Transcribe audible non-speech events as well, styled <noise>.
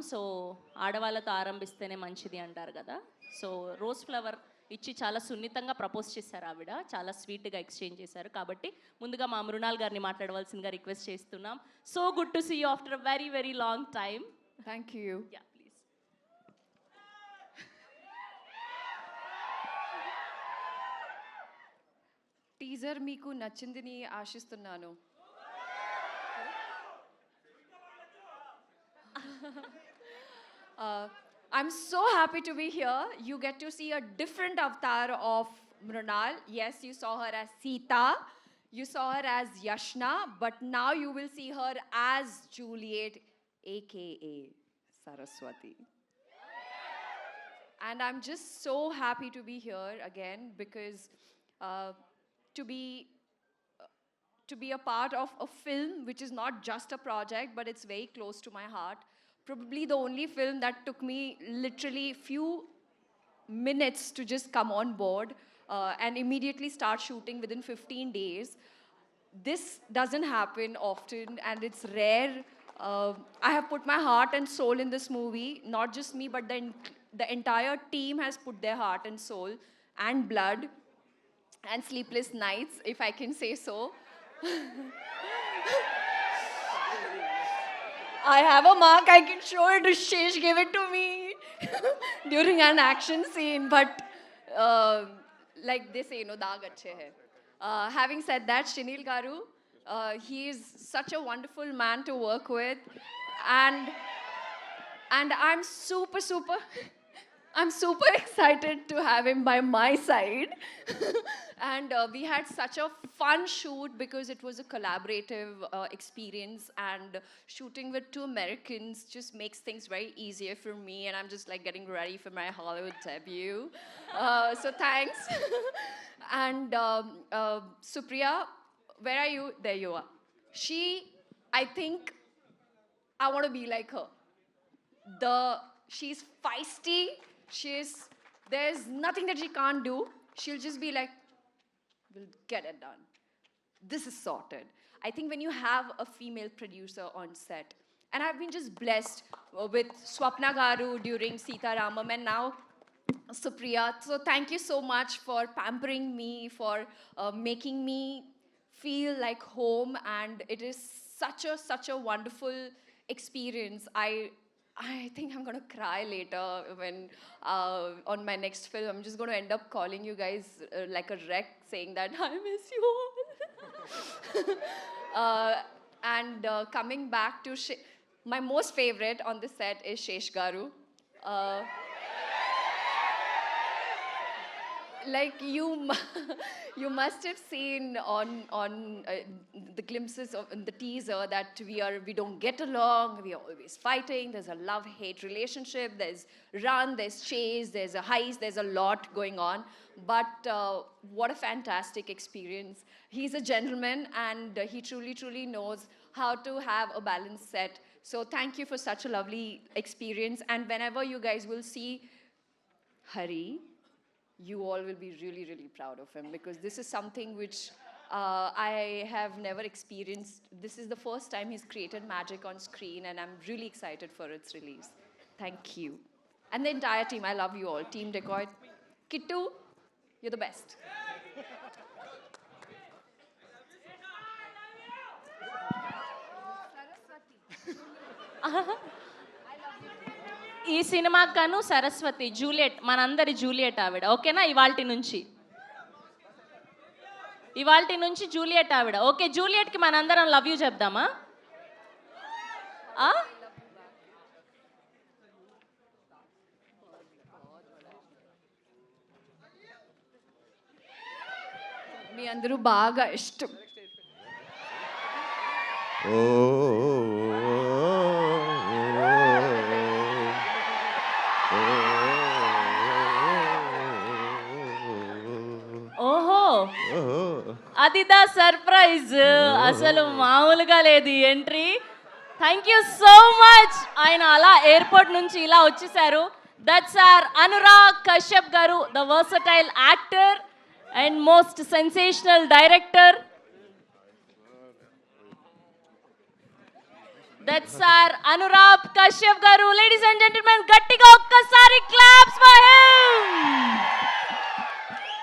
So ఆడవాళ్ళతో ఆరంభిస్తేనే మంచిది అంటారు కదా. సో రోజ్ ఫ్లవర్ ఇచ్చి చాలా సున్నితంగా ప్రపోజ్ చేశారు ఆవిడ. చాలా స్వీట్గా ఎక్స్చేంజ్ చేశారు. కాబట్టి ముందుగా మా మృణాల్ గారిని మాట్లాడవలసిందిగా రిక్వెస్ట్ చేస్తున్నాం. So good to see you after very very long time. You. Yeah please teaser మీకు నచ్చిందని ఆశిస్తున్నాను. Uh, I'm so happy to be here. You get to see a different avatar of Mrunal. Yes, you saw her as Sita, you saw her as Yashna, but now you will see her as Juliet, aka Saraswati. And I'm just so happy to be here again because uh, to be to be a part of a film which is not just a project but it's very close to my heart probably the only film that took me literally few minutes to just come on board uh, and immediately start shooting within 15 days. This doesn't happen often and it's rare. Uh, i have put my heart and soul in this movie not just me but the, the entire team has put their heart and soul and blood and sleepless nights if i can say so <laughs> I have a mark, I can show it Shesh, give it to me <laughs> during an action scene, but uh, like they say, know, daag achhe hai. Uh, having said that, Shinil Garu, uh, he is such a wonderful man to work with, and and I'm super, super, <laughs> I'm super <laughs> excited to have him by my side. <laughs> and uh, we had such a fun shoot because it was a collaborative uh, experience, and shooting with two Americans just makes things very easier for me. And I'm just like getting ready for my Hollywood debut. Uh, so thanks. <laughs> and um, uh, Supriya, where are you? There you are. She, I think, I want to be like her the she's feisty she's there's nothing that she can't do. She'll just be like we'll get it done. This is sorted. I think when you have a female producer on set and i've been just blessed with swapna garu during sita ramam and now Supriya, so thank you so much for pampering me, for uh, making me feel like home, and it is such a such a wonderful experience. I I think I'm gonna cry later when uh, on my next film. I'm just gonna end up calling you guys uh, like a wreck, saying that I miss you all. <laughs> uh, and uh, coming back to my most favorite on the set is Shesh Garu. Uh, like you <laughs> you must have seen on on uh, the glimpses of the teaser that we are we don't get along we are always fighting there's a love hate relationship there's run there's chase there's a heist there's a lot going on. But uh, what a fantastic experience. He's a gentleman and uh, he truly truly knows how to have a balanced set. So thank you for such a lovely experience. And whenever you guys will see Hari, you all will be really, really proud of him because this is something which uh, I have never experienced. This is the first time he's created magic on screen, and I'm really excited for its release. Thank you. And the entire team, I love you all. Team Decoy. Kittu, you're the best. <laughs> ఈ సినిమాకు గాను Saraswati Juliet మనందరి Juliet ఆవిడ. ఓకేనా? ఇవాల్టి నుంచి. ఇవాల్టి నుంచి జూలియట్ ఆవిడ. ఓకే జూలియట్కి మనందరం లవ్ యూ చెప్దామా? ఆ? మీ అందరూ బాగా ఇష్టం. ఓహో అదిదా సర్ప్రైజ్. అసలు మామూలుగా లేదు entry. Thank you so much ఆయన అలా ఎయిర్పోర్ట్ నుంచి ఇలా వచ్చేసారు. That's our Anurag Kashyap garu the versatile actor and most sensational director that's our Anurag Kashyap garu. Ladies and gentlemen గట్టిగా ఒక్కసారి క్లాప్స్ ఫర్ హిమ్